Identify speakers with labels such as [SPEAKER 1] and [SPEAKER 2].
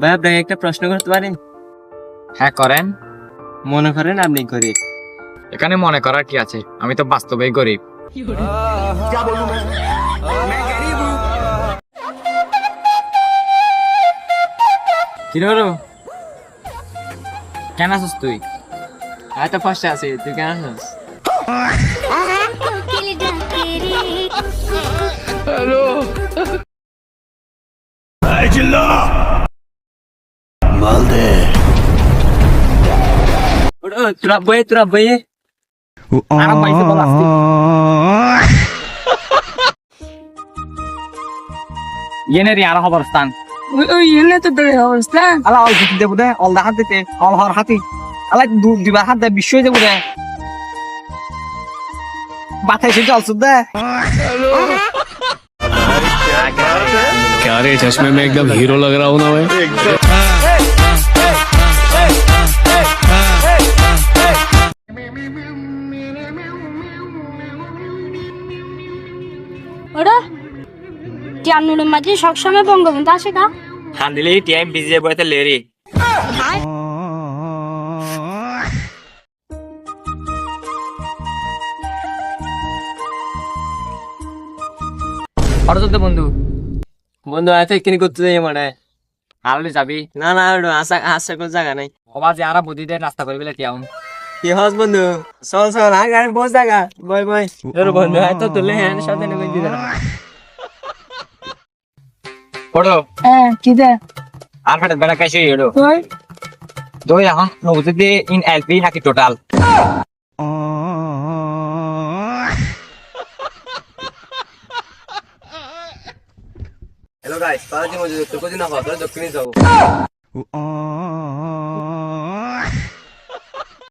[SPEAKER 1] ভাই আপনাকে একটা প্রশ্ন করতে পারি
[SPEAKER 2] হ্যাঁ করেন।
[SPEAKER 1] মনে করেন আপনি গরিব।
[SPEAKER 2] এখানে মনে করার কি আছে? আমি তো বাস্তবেই গরিব। কি হলো কেন আছিস তুই?
[SPEAKER 1] আমি তো ফার্স্টে আছি তুই কেন আছিস ওটা তোরা বইয়ে তোরা বইয়ে
[SPEAKER 2] আরাম পাইছে বল আজকে। ইয়েনে রি আর হবার স্থান
[SPEAKER 3] ওই এনে তো দেবে অবস্থা
[SPEAKER 4] আলা অল দিতে দেবো দে অল হাত দিতে অল হর হাতি আলা দু দিবার হাত দে বিশ্ব দেবো দে বাতাই সে চলছ দে
[SPEAKER 5] क्या रे चश्मे में एकदम हीरो लग रहा हूँ ना मैं
[SPEAKER 6] ওরা জানুরের মাঝে সবসময় বঙ্গবন্ধু আসে কা
[SPEAKER 1] হান দিলে টাইম বিজি বইতে লেরি
[SPEAKER 2] অর্জতে বন্ধু
[SPEAKER 1] বন্ধু আয় কিনি করতে যাই মানে।
[SPEAKER 2] আললে যাবি?
[SPEAKER 1] না না আশা আশা জায়গা নাই।
[SPEAKER 2] অবা যে আরা বুদ্ধি দে রাস্তা করে বেলে তিয়াউন
[SPEAKER 1] কি হস বন্ধু? চল চল আয় গাড়ি বস জায়গা বই বই তোর বন্ধু আয় তো তুলে হ্যাঁ সাথে নেবে দিদা
[SPEAKER 2] পড়ো
[SPEAKER 3] হ্যাঁ কি দে?
[SPEAKER 2] আর ফাটাত বেড়া দুই এখন দিয়ে ইন এলপি নাকি টোটাল
[SPEAKER 1] হ্যালো গাইস পারাজি কোদিন না পাওয়া দক্ষিণে যাব